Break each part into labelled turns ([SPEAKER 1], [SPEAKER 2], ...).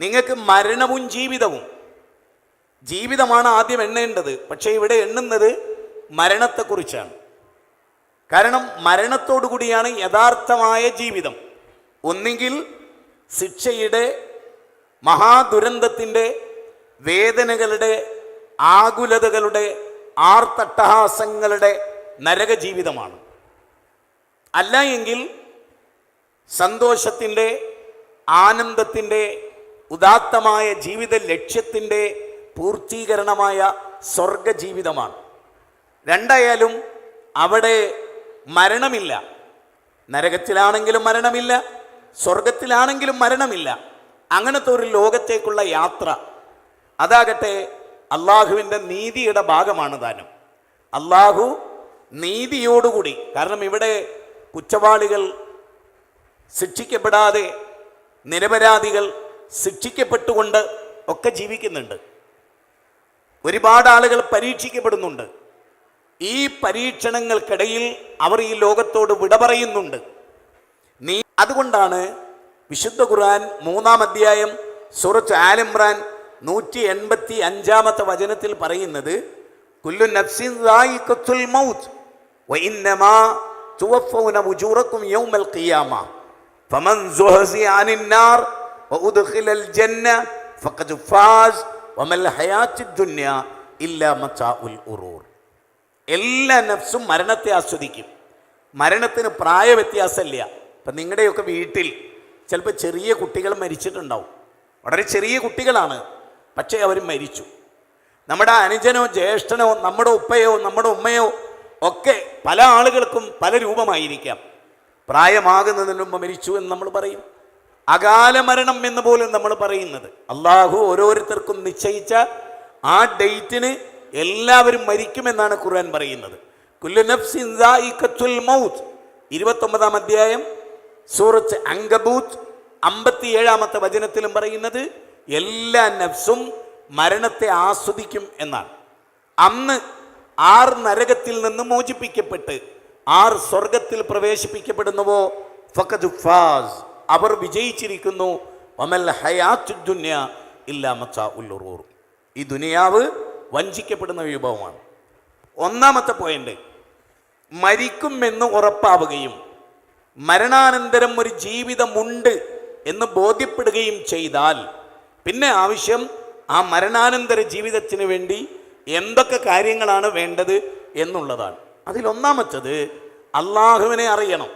[SPEAKER 1] നിങ്ങൾക്ക് മരണവും ജീവിതവും. ജീവിതമാണ് ആദ്യം എണ്ണേണ്ടത്. പക്ഷേ ഇവിടെ എണ്ണുന്നത് മരണത്തെക്കുറിച്ചാണ്. കാരണം മരണത്തോടുകൂടിയാണ് യഥാർത്ഥമായ ജീവിതം. ഒന്നുകിൽ ശിക്ഷയുടെ മഹാദുരന്തത്തിന്റെ വേദനകളുടെ ആകുലതകളുടെ ആർത്തട്ടഹാസങ്ങളുടെ നരക ജീവിതമാണ്. അല്ല എങ്കിൽ സന്തോഷത്തിന്റെ ആനന്ദത്തിന്റെ ഉദാത്തമായ ജീവിത ലക്ഷ്യത്തിന്റെ പൂർത്തീകരണമായ സ്വർഗ ജീവിതമാണ് രണ്ടായാലും അവിടെ മരണമില്ല. നരകത്തിലാണെങ്കിലും മരണമില്ല സ്വർഗത്തിലാണെങ്കിലും മരണമില്ല. അങ്ങനത്തെ ഒരു ലോകത്തേക്കുള്ള യാത്ര അതാകട്ടെ അള്ളാഹുവിന്റെ നീതിയുടെ ഭാഗമാണ് താനും അള്ളാഹു നീതിയോടുകൂടി കാരണം ഇവിടെ കുറ്റവാളികൾ ശിക്ഷിക്കപ്പെടാതെ നിരപരാധികൾ ശിക്ഷിക്കപ്പെട്ടുകൊണ്ട് ഒക്കെ ജീവിക്കുന്നുണ്ട്. ഒരുപാട് ആളുകൾ പരീക്ഷിക്കപ്പെടുന്നുണ്ട്. ഈ പരീക്ഷണങ്ങൾക്കിടയിൽ അവർ ഈ ലോകത്തോട് വിട പറയുന്നുണ്ട്. നീ അതുകൊണ്ടാണ് വിശുദ്ധ ഖുർആൻ മൂന്നാം അധ്യായം സൂറത്ത് ആലിമ്രാൻ നൂറ്റി എൺപത്തി അഞ്ചാമത്തെ വചനത്തിൽ പറയുന്നത് കുല്ലു നഫ്സിൻ എല്ലാ നഫ്സും മരണത്തെ ആസ്വദിക്കും. മരണത്തിന് പ്രായ വ്യത്യാസമില്ല ഇപ്പം നിങ്ങളുടെയൊക്കെ വീട്ടിൽ ചിലപ്പോൾ ചെറിയ കുട്ടികൾ മരിച്ചിട്ടുണ്ടാവും. വളരെ ചെറിയ കുട്ടികളാണ്. പക്ഷേ അവർ മരിച്ചു. നമ്മുടെ അനുജനോ ജ്യേഷ്ഠനോ നമ്മുടെ ഉപ്പയോ നമ്മുടെ ഉമ്മയോ ഒക്കെ പല ആളുകൾക്കും പല രൂപമായിരിക്കാം. പ്രായമാകുന്നതിന് മുമ്പ് മരിച്ചു എന്ന് നമ്മൾ പറയും. അകാല മരണം എന്ന് പോലും നമ്മൾ പറയുന്നത്. അള്ളാഹു ഓരോരുത്തർക്കും നിശ്ചയിച്ച ആ ഡേറ്റിന് എല്ലാവരും മരിക്കുമെന്നാണ് ഖുർആൻ പറയുന്നത്. മൗത്ത്. ഇരുപത്തൊമ്പതാം അധ്യായം സൂറത്ത് അങ്കബൂത്ത് അമ്പത്തിയേഴാമത്തെ വചനത്തിലും പറയുന്നത് എല്ലാ നഫ്സും മരണത്തെ ആസ്വദിക്കും എന്നാണ്. അന്ന് ആർ നരകത്തിൽ നിന്ന് മോചിപ്പിക്കപ്പെട്ട് ആർ സ്വർഗത്തിൽ പ്രവേശിപ്പിക്കപ്പെടുന്നുവോ? ഫഖദ് ഫാസ്. അവർ വിജയിച്ചിരിക്കുന്നു. വമൽ ഹയാത്ത് ദുന്യ ഇല്ലാ മച്ചാ ഉല്ലുറൂർ ഈ ദുനിയാവ് വഞ്ചിക്കപ്പെടുന്ന വിഭവമാണ്. ഒന്നാമത്തെ പോയിന്റ് മരിക്കുമെന്ന് ഉറപ്പാവുകയും മരണാനന്തരം ഒരു ജീവിതമുണ്ട് എന്ന് ബോധ്യപ്പെടുകയും ചെയ്താൽ പിന്നെ ആവശ്യം ആ മരണാനന്തര ജീവിതത്തിന് വേണ്ടി എന്തൊക്കെ കാര്യങ്ങളാണ് വേണ്ടത് എന്നുള്ളതാണ്. അതിലൊന്നാമത്തത് അള്ളാഹുവിനെ അറിയണം.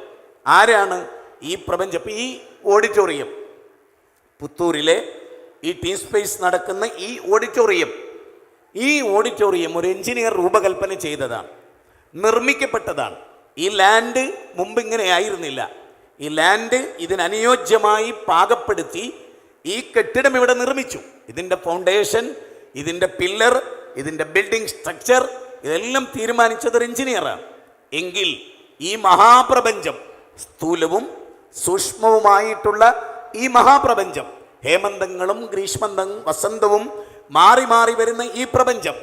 [SPEAKER 1] ആരാണ്? ഈ പ്രപഞ്ചം ഈ ഓഡിറ്റോറിയം പുത്തൂരിലെ ഈ ടീം സ്പേസ് നടക്കുന്ന ഈ ഓഡിറ്റോറിയം ഈ ഓഡിറ്റോറിയം ഒരു എഞ്ചിനീയർ രൂപകൽപ്പന ചെയ്തതാണ്. നിർമ്മിക്കപ്പെട്ടതാണ്. ഈ ലാൻഡ് മുമ്പ് ഇങ്ങനെ ആയിരുന്നില്ല. ഈ ലാൻഡ് ഇതിനനുയോജ്യമായി പാകപ്പെടുത്തി ഈ കെട്ടിടം ഇവിടെ നിർമ്മിച്ചു. ഇതിന്റെ ഫൗണ്ടേഷൻ ഇതിന്റെ പില്ലർ ഇതിന്റെ ബിൽഡിംഗ് സ്ട്രക്ചർ ഇതെല്ലാം തീരുമാനിച്ചത് ഒരു എഞ്ചിനീയറാണ് എങ്കിൽ ഈ മഹാപ്രപഞ്ചം സ്ഥൂലവും സൂക്ഷ്മവുമായിട്ടുള്ള ഈ മഹാപ്രപഞ്ചം. ഹേമന്തങ്ങളും ഗ്രീഷ്മന്തം വസന്തവും മാറി മാറി വരുന്ന ഈ പ്രപഞ്ചം.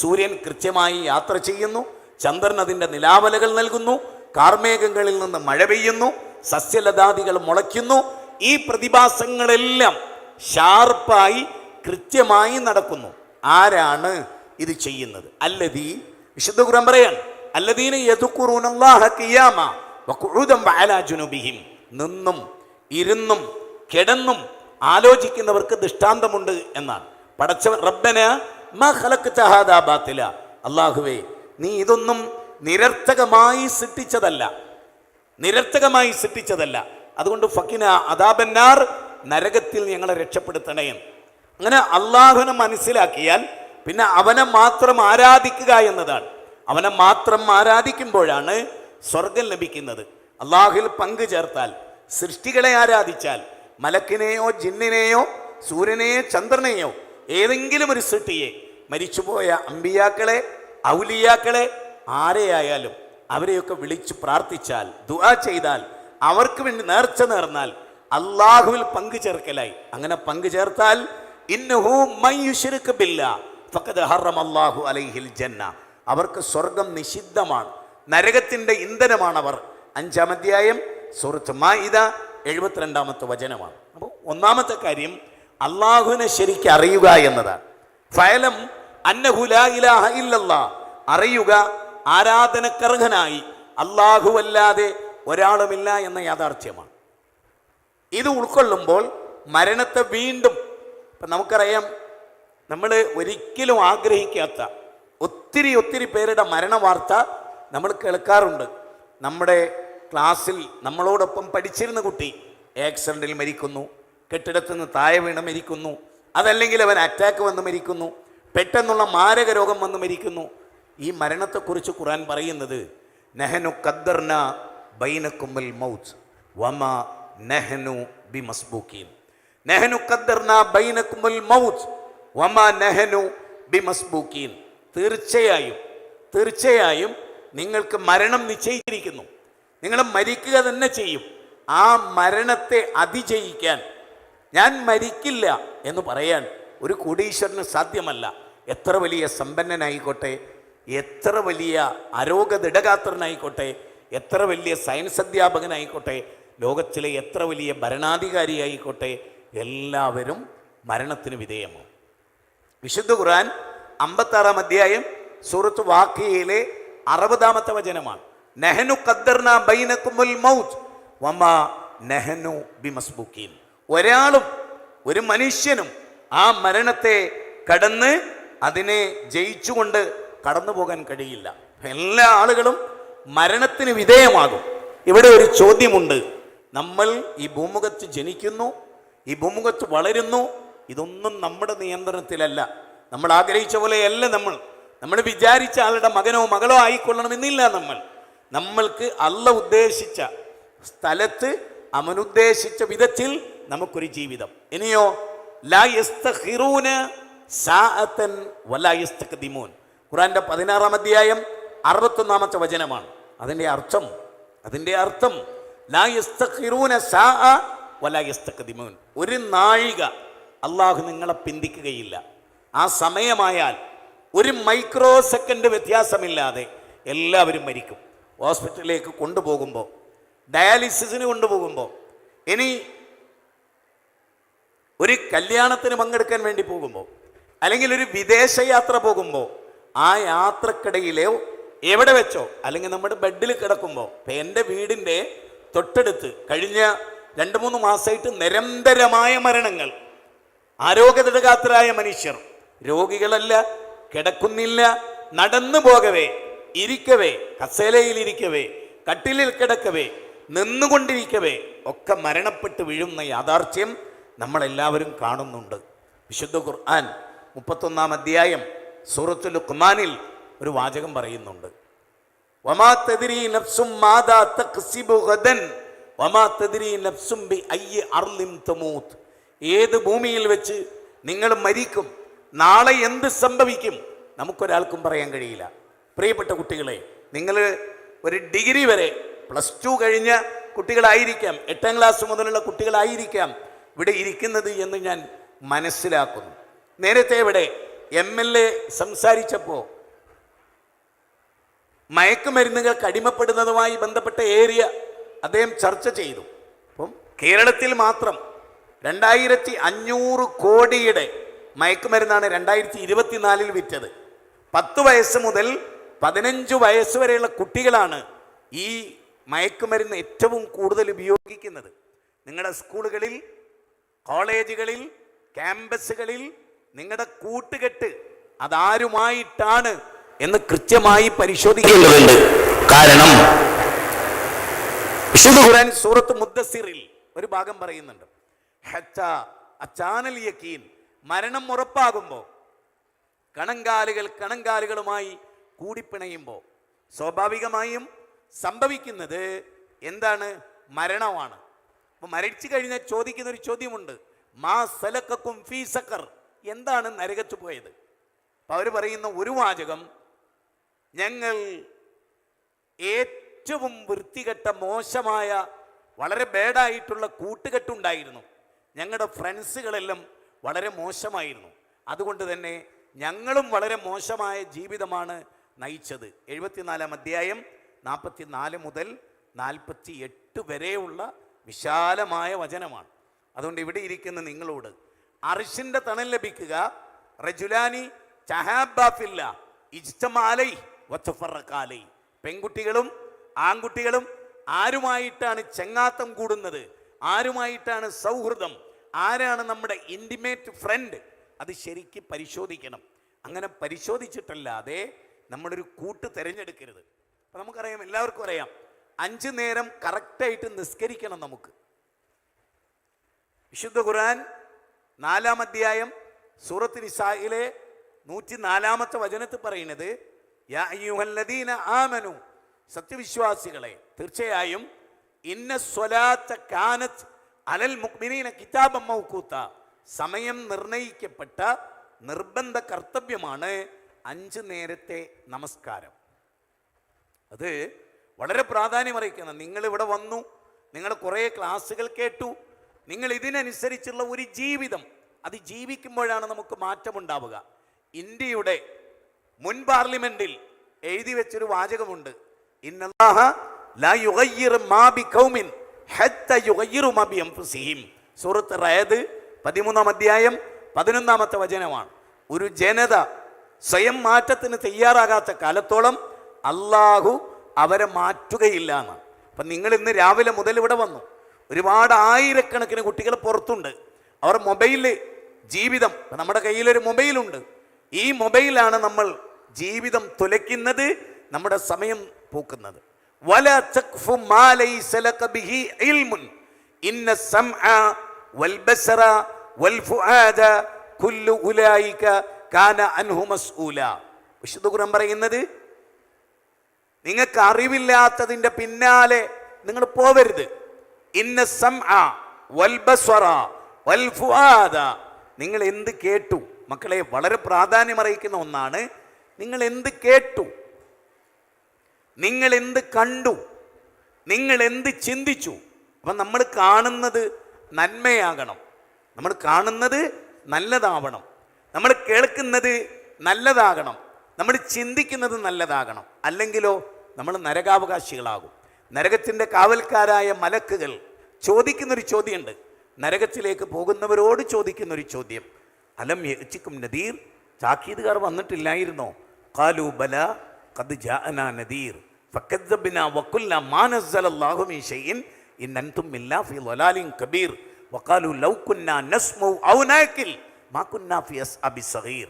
[SPEAKER 1] സൂര്യൻ കൃത്യമായി യാത്ര ചെയ്യുന്നു. ചന്ദ്രൻ അതിന്റെ നിലാവലകൾ നൽകുന്നു. കാർമേഘങ്ങളിൽ നിന്ന് മഴ പെയ്യുന്നു. സസ്യലതാദികൾ മുളയ്ക്കുന്നു. ഈ പ്രതിഭാസങ്ങളെല്ലാം ഷാർപ്പായി കൃത്യമായി നടക്കുന്നു. ആരാണ് ഇത് ചെയ്യുന്നത്? അല്ലതീ വിശുദ്ധ ഖുർആൻ പറയാണ് അല്ലദീന യദുക്കുറൂനല്ലാഹ ഖിയാമ വഖുഊദൻ വഅലാ നിന്നും ഇരുന്നും കിടന്നും ആലോചിക്കുന്നവർക്ക് ദൃഷ്ടാന്തമുണ്ട് എന്നാണ്. പടച്ചവൻ റബ്ബന അല്ലാഹുവേ നീ ഇതൊന്നും നിരർത്ഥകമായി സൃഷ്ടിച്ചതല്ല. നിരർത്ഥകമായി സൃഷ്ടിച്ചതല്ല. അതുകൊണ്ട് ഫക്കിന അദാബന്നാർ നരകത്തിൽ ഞങ്ങളെ രക്ഷപ്പെടുത്തണേ അങ്ങനെ അള്ളാഹുവിനെ മനസ്സിലാക്കിയാൽ പിന്നെ അവനെ മാത്രം ആരാധിക്കുക എന്നതാണ്. അവനെ മാത്രം ആരാധിക്കുമ്പോഴാണ് സ്വർഗം ലഭിക്കുന്നത്. അള്ളാഹുവിൽ പങ്കു ചേർത്താൽ സൃഷ്ടികളെ ആരാധിച്ചാൽ മലക്കിനെയോ ജിന്നിനെയോ സൂര്യനെയോ ചന്ദ്രനെയോ ഏതെങ്കിലും ഒരു സൃഷ്ടിയെ മരിച്ചുപോയ അമ്പിയാക്കളെ ഔലിയാക്കളെ ആരെയായാലും അവരെയൊക്കെ വിളിച്ചു പ്രാർത്ഥിച്ചാൽ ദുആ ചെയ്താൽ അവർക്ക് വേണ്ടി നേർച്ച നേർന്നാൽ അള്ളാഹുവിൽ പങ്കു ചേർക്കലായി. അങ്ങനെ പങ്കു ചേർത്താൽ അലൈഹിൽ ജന്ന. അവർക്ക് സ്വർഗം നിഷിദ്ധമാണ്. നരകത്തിന്റെ ഇന്ധനമാണ് അവർ അഞ്ചാം അധ്യായം സൂറത്ത് മാഇദ എഴുപത്തിരണ്ടാമത്തെ വചനമാണ്. അപ്പോൾ ഒന്നാമത്തെ കാര്യം അള്ളാഹുവിനെ ശരിക്കും അറിയുക എന്നതാണ്. ഫയലം അന്നഹുലാ ഇലാഹ ഇല്ലല്ലാ. അറിയുക ആരാധനക്കർഹനായി. അല്ലാഹുവല്ലാതെ ഒരാളുമില്ല എന്ന യാഥാർത്ഥ്യമാണ്. ഇത് ഉൾക്കൊള്ളുമ്പോൾ മരണത്തെ വീണ്ടും ഇപ്പം നമുക്കറിയാം നമ്മൾ ഒരിക്കലും ആഗ്രഹിക്കാത്ത ഒത്തിരി ഒത്തിരി പേരുടെ മരണ വാർത്ത നമ്മൾ കേൾക്കാറുണ്ട്. നമ്മുടെ ക്ലാസ്സിൽ നമ്മളോടൊപ്പം പഠിച്ചിരുന്ന കുട്ടി ആക്സിഡന്റിൽ മരിക്കുന്നു കെട്ടിടത്തു നിന്ന് താഴെ വീണ് മരിക്കുന്നു അതല്ലെങ്കിൽ അവൻ അറ്റാക്ക് വന്ന് മരിക്കുന്നു പെട്ടെന്നുള്ള മാരക രോഗം വന്ന് മരിക്കുന്നു. ഈ മരണത്തെക്കുറിച്ച് ഖുറാൻ പറയുന്നത് നെഹനു കദ്ദർന ബൈനക്കുമ്മൽ മൗത്ത് വമ നെഹനു ബി മസ്ബൂക്കീൻ നെഹനു കദ്ദർന ബൈനക്കുമ്മൽ മൗത്ത് വമ നെഹനു ബി മസ്ബൂക്കീൻ തീർച്ചയായും തീർച്ചയായും നിങ്ങൾക്ക് മരണം നിശ്ചയിച്ചിരിക്കുന്നു. നിങ്ങൾ മരിക്കുക തന്നെ ചെയ്യും. ആ മരണത്തെ അതിജയിക്കാൻ ഞാൻ മരിക്കില്ല എന്ന് പറയാൻ ഒരു കോടീശ്വരന് സാധ്യമല്ല. എത്ര വലിയ സമ്പന്നനായിക്കോട്ടെ എത്ര വലിയ അരോഗദിടകാത്രനായിക്കോട്ടെ എത്ര വലിയ സയൻസ് അധ്യാപകനായിക്കോട്ടെ ലോകത്തിലെ എത്ര വലിയ ഭരണാധികാരിയായിക്കോട്ടെ എല്ലാവരും മരണത്തിന് വിധേയമാണ് വിശുദ്ധ ഖുർആൻ അമ്പത്താറാം അധ്യായം സൂറത്ത് വാക്കിയയിലെ അറുപതാമത്തെ വചനമാണ്. നെഹനു ഖദ്ദർന ബൈനക്കുമുൽ മൗത്ത്. വമാ നെഹനു ബിമസ്ബുക്കീൻ ഒരാളും ഒരു മനുഷ്യനും ആ മരണത്തെ കടന്ന് അതിനെ ജയിച്ചുകൊണ്ട് കടന്നു പോകാൻ കഴിയില്ല. എല്ലാ ആളുകളും മരണത്തിന് വിധേയമാകും. ഇവിടെ ഒരു ചോദ്യമുണ്ട്. നമ്മൾ ഈ ഭൂമുഖത്ത് ജനിക്കുന്നു ഈ ഭൂമുഖത്ത് വളരുന്നു ഇതൊന്നും നമ്മുടെ നിയന്ത്രണത്തിലല്ല. നമ്മൾ ആഗ്രഹിച്ച പോലെയല്ല നമ്മൾ. നമ്മൾ വിചാരിച്ച ആളുടെ മകനോ മകളോ ആയിക്കൊള്ളണമെന്നില്ല നമ്മൾ. നമ്മൾക്ക് അല്ല ഉദ്ദേശിച്ച സ്ഥലത്ത് അവനുദ്ദേശിച്ച വിധത്തിൽ നമുക്കൊരു ജീവിതം. ഇനിയോ ഖുറാന്റെ പതിനാറാം അധ്യായം അറുപത്തൊന്നാമത്തെ വചനമാണ്. അതിന്റെ അർത്ഥം അതിന്റെ അർത്ഥം ഒരു നാഴിക അള്ളാഹു നിങ്ങളെ പിന്തിക്കുകയില്ല. ആ സമയമായാൽ ഒരു മൈക്രോ സെക്കൻഡ് വ്യത്യാസമില്ലാതെ എല്ലാവരും മരിക്കും. ഹോസ്പിറ്റലിലേക്ക് കൊണ്ടുപോകുമ്പോൾ ഡയാലിസിസിന് കൊണ്ടുപോകുമ്പോൾ ഇനി ഒരു കല്യാണത്തിന് പങ്കെടുക്കാൻ വേണ്ടി പോകുമ്പോൾ അല്ലെങ്കിൽ ഒരു വിദേശ യാത്ര പോകുമ്പോൾ ആ യാത്രക്കിടയിലോ എവിടെ വെച്ചോ അല്ലെങ്കിൽ നമ്മുടെ ബെഡിൽ കിടക്കുമ്പോൾ ഇപ്പം എന്റെ വീടിന്റെ തൊട്ടടുത്ത് കഴിഞ്ഞ രണ്ട് മൂന്ന് മാസമായിട്ട് നിരന്തരമായ മരണങ്ങൾ ആരോഗ്യദൃഢഗാത്രരായ മനുഷ്യർ രോഗികളല്ല കിടക്കുന്നില്ല നടന്നു പോകവേ ഇരിക്കവേ കസേലയിൽ ഇരിക്കവേ കട്ടിലിൽ കിടക്കവേ നിന്നുകൊണ്ടിരിക്കവേ ഒക്കെ മരണപ്പെട്ട് വീഴുന്ന യാഥാർത്ഥ്യം നമ്മളെല്ലാവരും കാണുന്നുണ്ട്. വിശുദ്ധ ഖുർആൻ മുപ്പത്തൊന്നാം അധ്യായം സൂറത്തുൽ ഖുമാനിൽ ഒരു വാചകം പറയുന്നുണ്ട്. വമാ തദ്രി നഫ്സും മാദാ തക്സിബു ഗദൻ വമാ തദ്രി നഫ്സും ബി അയ്യി അർലിം തമൂത്ത്. ഏത് ഭൂമിയിൽ വെച്ച് നിങ്ങൾ മരിക്കും നാളെ എന്ത് സംഭവിക്കും നമുക്കൊരാൾക്കും പറയാൻ കഴിയില്ല. പ്രിയപ്പെട്ട കുട്ടികളെ നിങ്ങൾ ഒരു ഡിഗ്രി വരെ പ്ലസ് ടു കഴിഞ്ഞ കുട്ടികളായിരിക്കാം എട്ടാം ക്ലാസ് മുതലുള്ള കുട്ടികളായിരിക്കാം ഇവിടെ ഇരിക്കുന്നത് എന്ന് ഞാൻ മനസ്സിലാക്കുന്നു. നേരത്തെ ഇവിടെ എം എൽ എ സംസാരിച്ചപ്പോൾ മയക്കുമരുന്നുകൾക്ക് അടിമപ്പെടുന്നതുമായി ബന്ധപ്പെട്ട ഏരിയ അദ്ദേഹം ചർച്ച ചെയ്തു. അപ്പം കേരളത്തിൽ മാത്രം രണ്ടായിരത്തി അഞ്ഞൂറ് കോടിയുടെ മയക്കുമരുന്നാണ് രണ്ടായിരത്തി ഇരുപത്തിനാലിൽ വിറ്റത്. പത്ത് വയസ്സ് മുതൽ പതിനഞ്ച് വയസ്സ് വരെയുള്ള കുട്ടികളാണ് ഈ മയക്കുമരുന്ന് ഏറ്റവും കൂടുതൽ ഉപയോഗിക്കുന്നത്. നിങ്ങളുടെ സ്കൂളുകളിൽ കോളേജുകളിൽ ക്യാമ്പസുകളിൽ നിങ്ങളുടെ കൂട്ടുകെട്ട് അതാരുമായിട്ടാണ് എന്ന് കൃത്യമായി പരിശോധിക്കേണ്ടതുണ്ട്. കാരണം വിശുദ്ധ ഖുർആൻ സൂറത്ത് മുദ്ദസിറിൽ ഒരു ഭാഗം പറയുന്നുണ്ട്. മരണം ഉറപ്പാകുമ്പോൾ കണങ്കാലുകൾ കണങ്കാലുകളുമായി കൂടിപ്പിണയുമ്പോൾ സ്വാഭാവികമായും സംഭവിക്കുന്നത് എന്താണ്? മരണമാണ്. അപ്പോൾ മരിച്ചു കഴിഞ്ഞാൽ ചോദിക്കുന്ന ഒരു ചോദ്യമുണ്ട്. മാ സലക്കും ഫീ സക്കർ എന്താണ് നരകത്ത് പോയത്? അപ്പോൾ അവർ പറയുന്ന ഒരു വാചകം ഞങ്ങൾ ഏറ്റവും വൃത്തികെട്ട മോശമായ വളരെ ബേഡായിട്ടുള്ള കൂട്ടുകെട്ടുണ്ടായിരുന്നു. ഞങ്ങളുടെ ഫ്രണ്ട്സുകളെല്ലാം വളരെ മോശമായിരുന്നു. അതുകൊണ്ട് തന്നെ ഞങ്ങളും വളരെ മോശമായ ജീവിതമാണ് നയിച്ചത്. എഴുപത്തിനാലാം അധ്യായം നാൽപ്പത്തി നാല് മുതൽ നാൽപ്പത്തി എട്ട് വരെയുള്ള വിശാലമായ വചനമാണ്. അതുകൊണ്ട് ഇവിടെ ഇരിക്കുന്ന നിങ്ങളോട് അർഷിന്റെ തണൽ ലഭിക്കുക. റജുലാനി ചഹാബാഫില്ല ഇജ്തമാലൈ വത്തഫറക്കാലൈ പെൺകുട്ടികളും ആൺകുട്ടികളും ആരുമായിട്ടാണ് ചെങ്ങാത്തം കൂടുന്നത്? ആരുമായിട്ടാണ് സൗഹൃദം? ആരാണ് നമ്മുടെ ഇന്റിമേറ്റ് ഫ്രണ്ട് അത് ശരിക്ക് പരിശോധിക്കണം. അങ്ങനെ പരിശോധിച്ചിട്ടല്ലാതെ നമ്മളൊരു കൂട്ട് തിരഞ്ഞെടുക്കരുത്. അപ്പം നമുക്കറിയാം എല്ലാവർക്കും അറിയാം അഞ്ച് നേരം കറക്റ്റായിട്ട് നിസ്കരിക്കണം നമുക്ക്. വിശുദ്ധ ഖുർആൻ നാലാം അധ്യായം സൂറത്ത് നിസായിലെ നൂറ്റി നാലാമത്തെ വചനത്തിൽ പറയുന്നത് യാ അയ്യുഹല്ലദീന ആമനു. സത്യവിശ്വാസികളെ തീർച്ചയായും ഇന്ന സ്വലാത്ത കാനത്ത് അലൽ മുക്മിനീന കിതാബം മൗക്കൂത്ത സമയം നിർണയിക്കപ്പെട്ട നിർബന്ധ കർത്തവ്യമാണ് അഞ്ച് നേരത്തെ നമസ്കാരം. അത് വളരെ പ്രാധാന്യം പ്രാധാന്യമറിയിക്കുന്ന നിങ്ങൾ ഇവിടെ വന്നു നിങ്ങൾ കുറേ ക്ലാസ്സുകൾ കേട്ടു നിങ്ങൾ ഇതിനനുസരിച്ചുള്ള ഒരു ജീവിതം അത് ജീവിക്കുമ്പോഴാണ് നമുക്ക് മാറ്റമുണ്ടാവുക. ഇന്ത്യയുടെ മുൻ പാർലമെന്റിൽ എഴുതി വെച്ചൊരു വാചകമുണ്ട്. സൂറത്ത് റയദ് പതിമൂന്നാം അധ്യായം പതിനൊന്നാമത്തെ വചനമാണ്. ഒരു ജനത സ്വയം മാറ്റത്തിന് തയ്യാറാകാത്ത കാലത്തോളം അള്ളാഹു അവരെ മാറ്റുകയില്ല എന്ന് അപ്പം നിങ്ങൾ ഇന്ന് രാവിലെ മുതൽ ഇവിടെ വന്നു. ഒരുപാട് ആയിരക്കണക്കിന് കുട്ടികൾ പുറത്തുണ്ട്. അവർ മൊബൈലിൽ ജീവിതം നമ്മുടെ കയ്യിലൊരു മൊബൈലുണ്ട്. ഈ മൊബൈലാണ് നമ്മൾ ജീവിതം തുലയ്ക്കുന്നത് നമ്മുടെ സമയം പൂക്കുന്നത്. വല തഖ്ഫു മാ ലൈസ ലക ബിഹി ഇൽമുൻ. ഇന്ന സമഅ വൽ വൽ കുല്ലു ഉലൈക കാന അൻഹു മസ്ഊല. വിശുദ്ധ ഖുർആൻ പറയുന്നത് നിങ്ങൾക്ക് അറിവില്ലാത്തതിന്റെ പിന്നാലെ നിങ്ങൾ പോവരുത്. ഇന്ന ഫുആദ. നിങ്ങൾ എന്ത് കേട്ടു? മക്കളെ വളരെ പ്രാധാന്യം അറിയിക്കുന്ന ഒന്നാണ് നിങ്ങൾ എന്ത് കേട്ടു? നിങ്ങൾ എന്ത് കണ്ടു? നിങ്ങൾ എന്ത് ചിന്തിച്ചു? അപ്പം നമ്മൾ കാണുന്നത് നന്മയാകണം. നമ്മൾ കാണുന്നത് നല്ലതാവണം. നമ്മൾ കേൾക്കുന്നത് നല്ലതാകണം. നമ്മൾ ചിന്തിക്കുന്നത് നല്ലതാകണം. അല്ലെങ്കിലോ നമ്മൾ നരകാവകാശികളാകും. നരകത്തിന്റെ കാവൽക്കാരായ മലക്കുകൾ ചോദിക്കുന്നൊരു ചോദ്യമുണ്ട്. നരകത്തിലേക്ക് പോകുന്നവരോട് ചോദിക്കുന്നൊരു ചോദ്യം. അലം യച്ചിക്കും നദീർ? ചാക്കീതുകാർ വന്നിട്ടില്ലായിരുന്നോ? കാലു ബല കത് ജാഅന നദീർ. ഫക്കദ്ദബ്ന വക്കുല്ല അൻതും ളലാലിൻ കബീർ. വക്കാലു ലൗ നസ്മു ഔ മാ അബി സഹീർ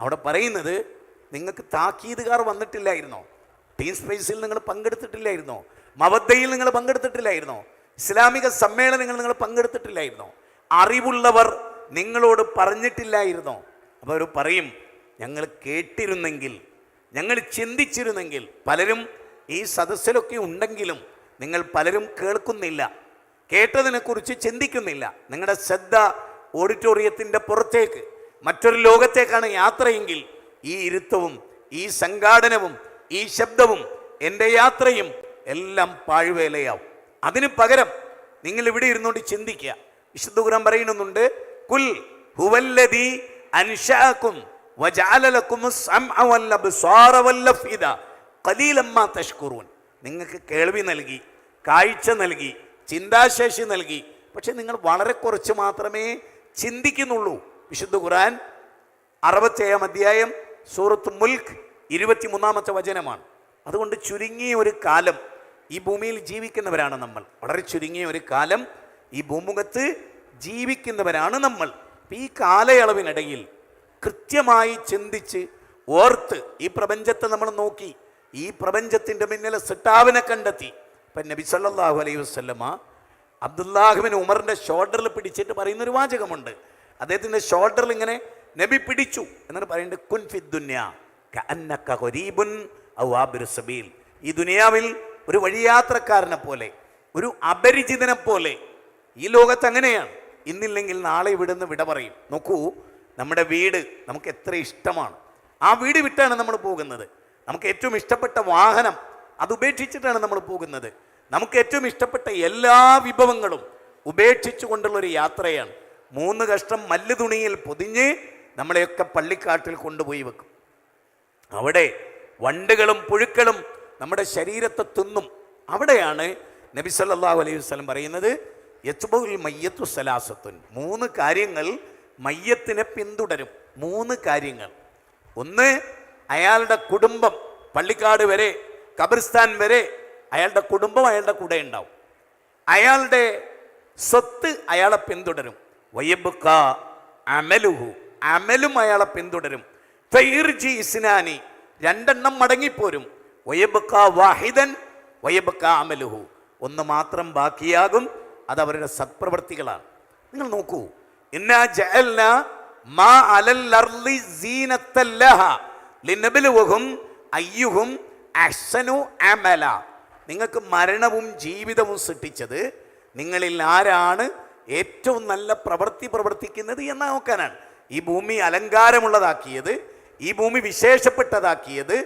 [SPEAKER 1] അവിടെ പറയുന്നത് നിങ്ങൾക്ക് താക്കീതുകാർ വന്നിട്ടില്ലായിരുന്നോ? ടീം സ്പേസിൽ നിങ്ങൾ പങ്കെടുത്തിട്ടില്ലായിരുന്നോ? മവദ്ദയിൽ നിങ്ങൾ പങ്കെടുത്തിട്ടില്ലായിരുന്നോ? ഇസ്ലാമിക സമ്മേളനങ്ങൾ നിങ്ങൾ പങ്കെടുത്തിട്ടില്ലായിരുന്നോ? അറിവുള്ളവർ നിങ്ങളോട് പറഞ്ഞിട്ടില്ലായിരുന്നോ? അപ്പോൾ അവർ പറയും ഞങ്ങൾ കേട്ടിരുന്നെങ്കിൽ ഞങ്ങൾ ചിന്തിച്ചിരുന്നെങ്കിൽ പലരും ഈ സദസ്സിലൊക്കെ ഉണ്ടെങ്കിലും നിങ്ങൾ പലരും കേൾക്കുന്നില്ല. കേട്ടതിനെക്കുറിച്ച് ചിന്തിക്കുന്നില്ല. നിങ്ങളുടെ ശ്രദ്ധ ഓഡിറ്റോറിയത്തിന്റെ പുറത്തേക്ക് മറ്റൊരു ലോകത്തേക്കാണ് യാത്രയെങ്കിൽ ഈ ഇരുത്തവും ഈ സംഘാടനവും ഈ ശബ്ദവും എന്റെ യാത്രയും എല്ലാം പാഴ്വേലയാവും. അതിന് പകരം നിങ്ങൾ ഇവിടെ ഇരുന്നുകൊണ്ട് ചിന്തിക്കുക. വിശുദ്ധ ഖുർആൻ പറയുന്നുണ്ട് കുൽ ഹുവല്ലദി അൻഷാക്കും നിങ്ങൾക്ക് കേൾവി നൽകി കാഴ്ച നൽകി ചിന്താശേഷി നൽകി. പക്ഷെ നിങ്ങൾ വളരെ കുറച്ച് മാത്രമേ ചിന്തിക്കുന്നുള്ളൂ. വിശുദ്ധ ഖുർആൻ അറുപത്തേഴാം അധ്യായം സൂറത്ത് മുൽക്ക് ഇരുപത്തിമൂന്നാമത്തെ വചനമാണ്. അതുകൊണ്ട് ചുരുങ്ങിയ ഒരു കാലം ഈ ഭൂമിയിൽ ജീവിക്കുന്നവരാണ് നമ്മൾ. വളരെ ചുരുങ്ങിയ ഒരു കാലം ഈ ഭൂമുഖത്ത് ജീവിക്കുന്നവരാണ് നമ്മൾ. ഈ കാലയളവിനിടയിൽ കൃത്യമായി ചിന്തിച്ച് ഓർത്ത് ഈ പ്രപഞ്ചത്തെ നമ്മൾ നോക്കി ഈ പ്രപഞ്ചത്തിന്റെ പിന്നിലെ സിട്ടാവിനെ കണ്ടെത്തി. ഇപ്പം നബി സല്ലാഹു അലൈഹി വസല്ലമ അബ്ദുല്ലാഹുബിൻ ഉമറിന്റെ ഷോൾഡറിൽ പിടിച്ചിട്ട് പറയുന്നൊരു വാചകമുണ്ട്. അദ്ദേഹത്തിന്റെ ഷോൾഡറിൽ ഇങ്ങനെ നബി പിടിച്ചു. എന്നിട്ട് പറയുന്നുണ്ട് കുൻ ഫി കഅന്നക ഖരീബുൻ ഔ ആബിറു സബീൽ. ഈ ദുനിയാവിൽ ഒരു വഴിയാത്രക്കാരനെ പോലെ ഒരു അപരിചിതനെ പോലെ ഈ ലോകത്ത് അങ്ങനെയാണ്. ഇന്നില്ലെങ്കിൽ നാളെ ഇവിടുന്ന് വിട പറയും. നോക്കൂ നമ്മുടെ വീട് നമുക്ക് എത്ര ഇഷ്ടമാണ്. ആ വീട് വിട്ടാണ് നമ്മൾ പോകുന്നത്. നമുക്ക് ഏറ്റവും ഇഷ്ടപ്പെട്ട വാഹനം അത് ഉപേക്ഷിച്ചിട്ടാണ് നമ്മൾ പോകുന്നത്. നമുക്ക് ഏറ്റവും ഇഷ്ടപ്പെട്ട എല്ലാ വിഭവങ്ങളും ഉപേക്ഷിച്ചു കൊണ്ടുള്ള ഒരു യാത്രയാണ്. മൂന്ന് കഷ്ടം മല്ല് തുണിയിൽ പൊതിഞ്ഞ് നമ്മളെയൊക്കെ പള്ളിക്കാട്ടിൽ കൊണ്ടുപോയി വെക്കും. അവിടെ വണ്ടുകളും പുഴുക്കളും നമ്മുടെ ശരീരത്തെ തിന്നും. അവിടെയാണ് നബി സല്ലല്ലാഹു അലൈഹി വസ്ലം പറയുന്നത് യച്ചുബുൽ മയ്യത്തു സലാസത്തുൻ. മൂന്ന് കാര്യങ്ങൾ മയ്യത്തിനെ പിന്തുടരും. മൂന്ന് കാര്യങ്ങൾ. ഒന്ന് അയാളുടെ കുടുംബം പള്ളിക്കാട് വരെ കബർസ്ഥാൻ വരെ അയാളുടെ കുടുംബം അയാളുടെ കൂടെ ഉണ്ടാവും. അയാളുടെ സ്വത്ത് അയാളെ പിന്തുടരും. വയ്യബുക്ക അമലുഹു. അമലും അയാളെ പിന്തുടരും. ഫൈർജി ഇസ്നാനി. രണ്ടെണ്ണം മടങ്ങിപ്പോരും. വയ്യബുക്ക വാഹിദൻ വയ്യബുക്ക അമലുഹു. ഒന്ന് മാത്രം ബാക്കിയാകും. അത് അവരുടെ സത്പ്രവർത്തികളാണ്. നിങ്ങൾ നോക്കൂ. ഇന്നാ ജഅൽന മാ അലൽ അർളി സീനത്തല്ലഹ. ലിനബ്ലുവഹും അയ്യുഹും അഹ്സനു അമല. നിങ്ങൾക്ക് മരണവും ജീവിതവും സൃഷ്ടിച്ചത് നിങ്ങളിൽ ആരാണ് ഏറ്റവും നല്ല പ്രവൃത്തി പ്രവർത്തിക്കുന്നത് എന്ന് നോക്കാനാണ്. ഈ ഭൂമി അലങ്കാരമുള്ളതാക്കിയത് ഈ ഭൂമി വിശേഷപ്പെട്ടതാക്കിയത്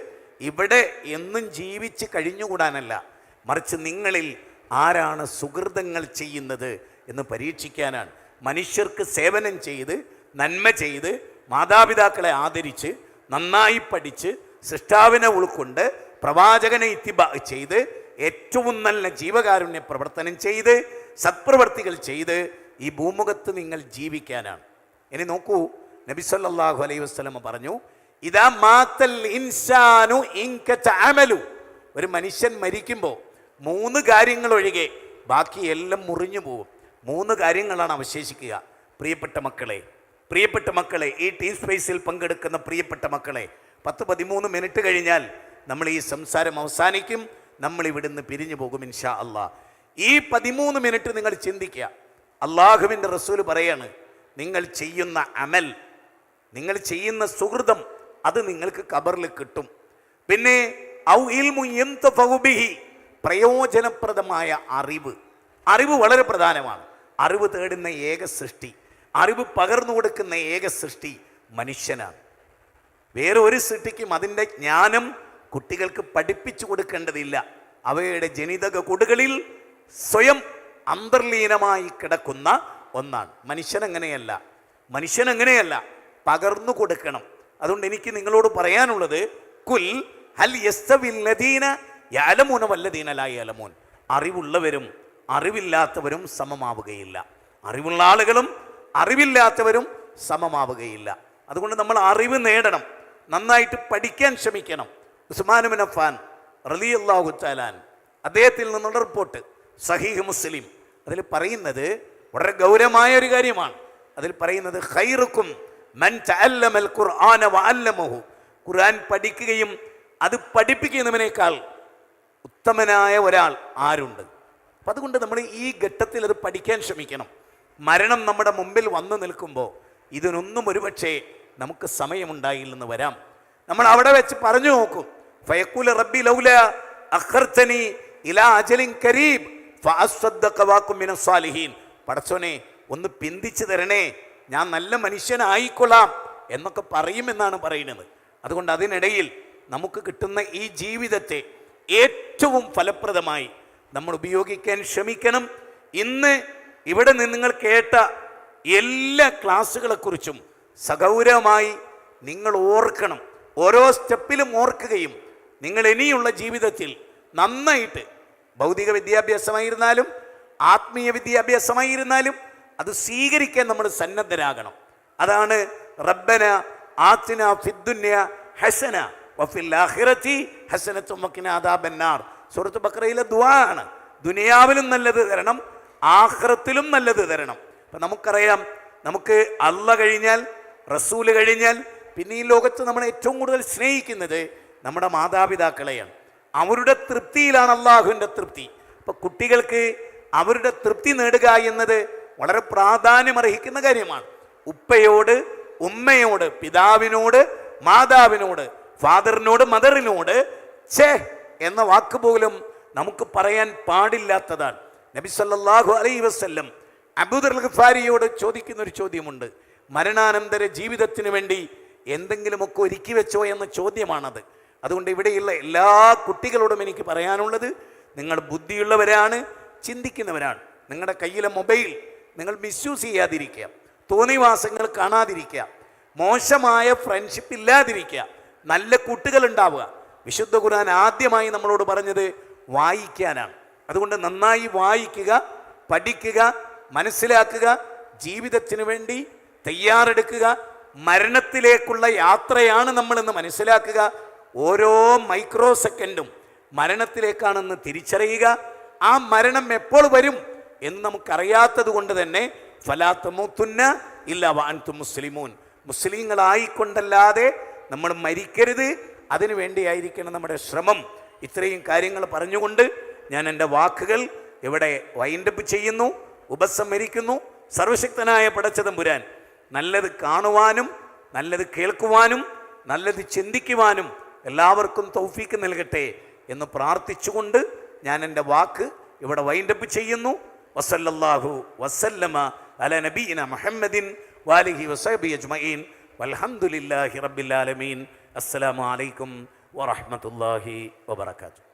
[SPEAKER 1] ഇവിടെ എന്നും ജീവിച്ച് കഴിഞ്ഞുകൂടാനല്ല. മറിച്ച് നിങ്ങളിൽ ആരാണ് സുഹൃതങ്ങൾ ചെയ്യുന്നത് എന്ന് പരീക്ഷിക്കാനാണ്. മനുഷ്യർക്ക് സേവനം ചെയ്ത് നന്മ ചെയ്ത് മാതാപിതാക്കളെ ആദരിച്ച് നന്നായി പഠിച്ച് സൃഷ്ടാവിനെ ഉൾക്കൊണ്ട് പ്രവാചകനെ ഇത്തിബ ചെയ്ത് ഏറ്റവും നല്ല ജീവകാരുണ്യ പ്രവർത്തനം ചെയ്ത് സത്പ്രവർത്തികൾ ചെയ്ത് ഈ ഭൂമുഖത്ത് നിങ്ങൾ ജീവിക്കാനാണ്. ഇനി നോക്കൂ നബി സല്ലല്ലാഹു അലൈഹി വസ്ലമ പറഞ്ഞു ഇതാ മാത്തൽ ഇൻസാനു ഇൻകലു ഒരു മനുഷ്യൻ മരിക്കുമ്പോൾ മൂന്ന് കാര്യങ്ങൾ ഒഴികെ ബാക്കി എല്ലാം മുറിഞ്ഞു പോകും മൂന്ന് കാര്യങ്ങളാണ് അവശേഷിക്കുക. പ്രിയപ്പെട്ട മക്കളെ പ്രിയപ്പെട്ട മക്കളെ ഈ ടീം സ്പേസിൽ പങ്കെടുക്കുന്ന പ്രിയപ്പെട്ട മക്കളെ പത്ത് പതിമൂന്ന് മിനിറ്റ് കഴിഞ്ഞാൽ നമ്മൾ ഈ സംസാരം അവസാനിക്കും. നമ്മൾ ഇവിടുന്ന് പിരിഞ്ഞു പോകും ഇൻഷാ അള്ളാ. ഈ പതിമൂന്ന് മിനിറ്റ് നിങ്ങൾ ചിന്തിക്കുക. അള്ളാഹുവിന്റെ റസൂൽ പറയാണ് നിങ്ങൾ ചെയ്യുന്ന അമൽ നിങ്ങൾ ചെയ്യുന്ന സുഹൃതം അത് നിങ്ങൾക്ക് കബറിൽ കിട്ടും. പിന്നെ ഔ ഇൽമു യന്തഫഉ ബിഹി പ്രയോജനപ്രദമായ അറിവ്. അറിവ് വളരെ പ്രധാനമാണ്. അറിവ് തേടുന്ന ഏക സൃഷ്ടി. അറിവ് പകർന്നു കൊടുക്കുന്ന ഏക സൃഷ്ടി മനുഷ്യനാണ്. വേറെ ഒരു സൃഷ്ടിക്കും അതിന്റെ ജ്ഞാനം കുട്ടികൾക്ക് പഠിപ്പിച്ചു കൊടുക്കേണ്ടതില്ല. അവയുടെ ജനിതക കൂടുകളിൽ സ്വയം അന്തർലീനമായി കിടക്കുന്ന ഒന്നാണ്. മനുഷ്യൻ അങ്ങനെയല്ല. മനുഷ്യൻ അങ്ങനെയല്ല. പകർന്നു കൊടുക്കണം. അതുകൊണ്ട് എനിക്ക് നിങ്ങളോട് പറയാനുള്ളത് കുൽ ഹൽ യസ്തവില്ലദീന യാലമൂന വല്ലദീന ലാ അറിവുള്ളവരും അറിവില്ലാത്തവരും സമമാവുകയില്ല. അറിവുള്ള ആളുകളും അറിവില്ലാത്തവരും സമമാവുകയില്ല. അതുകൊണ്ട് നമ്മൾ അറിവ് നേടണം. നന്നായിട്ട് പഠിക്കാൻ ശ്രമിക്കണം. ഉസ്മാനുബിൻ അഫാൻ അള്ളാഹു ചാലാൻ അദ്ദേഹത്തിൽ നിന്നുള്ള റിപ്പോർട്ട് സഹീഹ് മുസ്ലിം. അതിൽ പറയുന്നത് വളരെ ഗൗരവമായ ഒരു കാര്യമാണ്. അതിൽ പറയുന്നത് ഖൈറുക്കും മൻ തഅല്ലമൽ ഖുർആന വഅല്ലമഹു ഖുർആൻ പഠിക്കുകയും അത് പഠിപ്പിക്കുന്നവനേക്കാൾ ഉത്തമനായ ഒരാൾ ആരുണ്ട്? അപ്പം അതുകൊണ്ട് നമ്മൾ ഈ ഘട്ടത്തിൽ അത് പഠിക്കാൻ ശ്രമിക്കണം. മരണം നമ്മുടെ മുമ്പിൽ വന്നു നിൽക്കുമ്പോൾ ഇതിനൊന്നും ഒരുപക്ഷേ നമുക്ക് സമയമുണ്ടായില്ലെന്ന് വരാം. നമ്മൾ അവിടെ വെച്ച് പറഞ്ഞു നോക്കും. ഫയക്കുല റബ്ബി ലൗല അഖർത്തനി ഇലാ അജലിൻ കരീബ് സാലിഹീൻ. പടച്ചോനെ ഒന്ന് പിന്തിച്ചു തരണേ ഞാൻ നല്ല മനുഷ്യനായിക്കൊള്ളാം എന്നൊക്കെ പറയുമെന്നാണ് പറയുന്നത്. അതുകൊണ്ട് അതിനിടയിൽ നമുക്ക് കിട്ടുന്ന ഈ ജീവിതത്തെ ഏറ്റവും ഫലപ്രദമായി നമ്മൾ ഉപയോഗിക്കാൻ ശ്രമിക്കണം. ഇന്ന് ഇവിടെ നിന്ന് നിങ്ങൾ കേട്ട എല്ലാ ക്ലാസ്സുകളെക്കുറിച്ചും സഗൗരവമായി നിങ്ങൾ ഓർക്കണം. ഓരോ സ്റ്റെപ്പിലും ഓർക്കുകയും നിങ്ങൾ ഇനിയുള്ള ജീവിതത്തിൽ നന്നായിട്ട് ഭൗതിക വിദ്യാഭ്യാസമായിരുന്നാലും ആത്മീയ വിദ്യാഭ്യാസമായിരുന്നാലും അത് സ്വീകരിക്കാൻ നമ്മൾ സന്നദ്ധരാകണം. അതാണ് റബ്ബന ആത്തിന ഫിദ്ദുന്യ ഹസന വഫിൽ ആഖിറതി ഹസനത്തും അദാബന്നാർ സൂറത്ത് ബക്രയിലെ ദുആ ആണ്. ദുനിയാവിലും നല്ലത് തരണം ആഹ്റത്തിലും നല്ലത് തരണം. അപ്പം നമുക്കറിയാം നമുക്ക് അല്ല കഴിഞ്ഞാൽ റസൂൽ കഴിഞ്ഞാൽ പിന്നെ ഈ ലോകത്ത് നമ്മൾ ഏറ്റവും കൂടുതൽ സ്നേഹിക്കുന്നത് നമ്മുടെ മാതാപിതാക്കളെയാണ്. അവരുടെ തൃപ്തിയിലാണ് അള്ളാഹുവിന്റെ തൃപ്തി. അപ്പോൾ കുട്ടികൾക്ക് അവരുടെ തൃപ്തി നേടുക എന്നത് വളരെ പ്രാധാന്യം അർഹിക്കുന്ന കാര്യമാണ്. ഉപ്പയോട് ഉമ്മയോട് പിതാവിനോട് മാതാവിനോട് ഫാദറിനോട് മദറിനോട് ഛേ എന്ന വാക്ക് പോലും നമുക്ക് പറയാൻ പാടില്ലാത്തതാണ്. നബി സല്ലല്ലാഹു അലൈഹി വസല്ലം അബൂദർ ഖഫാരിയോട് ചോദിക്കുന്ന ഒരു ചോദ്യമുണ്ട്. മരണാനന്തര ജീവിതത്തിന് വേണ്ടി എന്തെങ്കിലുമൊക്കെ ഒരുക്കി വെച്ചോ എന്ന ചോദ്യമാണത്. അതുകൊണ്ട് ഇവിടെയുള്ള എല്ലാ കുട്ടികളോടും എനിക്ക് പറയാനുള്ളത് നിങ്ങൾ ബുദ്ധിയുള്ളവരാണ് ചിന്തിക്കുന്നവരാണ്. നിങ്ങളുടെ കയ്യിലെ മൊബൈൽ നിങ്ങൾ മിസ്യൂസ് ചെയ്യാതിരിക്കുക. തോന്നിവാസങ്ങൾ കാണാതിരിക്കുക. മോശമായ ഫ്രണ്ട്ഷിപ്പ് ഇല്ലാതിരിക്കുക. നല്ല കുട്ടികൾ ഉണ്ടാവുക. വിശുദ്ധ ഖുർആൻ ആദ്യമായി നമ്മളോട് പറഞ്ഞത് വായിക്കാനാണ്. അതുകൊണ്ട് നന്നായി വായിക്കുക പഠിക്കുക മനസ്സിലാക്കുക ജീവിതത്തിന് വേണ്ടി തയ്യാറെടുക്കുക മരണത്തിലേക്കുള്ള യാത്രയാണ് നമ്മളെന്ന് മനസ്സിലാക്കുക. ഓരോ മൈക്രോ സെക്കൻഡും മരണത്തിലേക്കാണെന്ന് തിരിച്ചറിയുക. ആ മരണം എപ്പോൾ വരും എന്ന് നമുക്കറിയാത്തത് കൊണ്ട് തന്നെ ഫലാത്തമൂത്തുന്ന ഇല്ല വാൻത്തു മുസ്ലിമൂൻ. മുസ്ലിങ്ങളായിക്കൊണ്ടല്ലാതെ നമ്മൾ മരിക്കരുത്. അതിനു വേണ്ടിയായിരിക്കണം നമ്മുടെ ശ്രമം. ഇത്രയും കാര്യങ്ങൾ പറഞ്ഞുകൊണ്ട് ഞാൻ എന്റെ വാക്കുകൾ ഇവിടെ വൈൻഡപ്പ് ചെയ്യുന്നു. ഉപസംഹരിക്കുന്നു. സർവശക്തനായ പടച്ചതമ്പുരാൻ നല്ലത് കാണുവാനും നല്ലത് കേൾക്കുവാനും നല്ലത് ചിന്തിക്കുവാനും എല്ലാവർക്കും തൗഫീക്ക് നൽകട്ടെ എന്ന് പ്രാർത്ഥിച്ചുകൊണ്ട് ഞാൻ എന്റെ വാക്ക് ഇവിടെ വൈൻഡപ്പ് ചെയ്യുന്നു. വസല്ലല്ലാഹു വസല്ലമ അല നബീന മുഹമ്മദിൻ വാലിഹി വസബി അജ്മീൻ വൽഹംദുലില്ലാഹി റബ്ബിൽ ആലമീൻ. അസ്സലാമു അലൈക്കും വറഹ്മത്തുള്ളാഹി വബറകാതുഹു.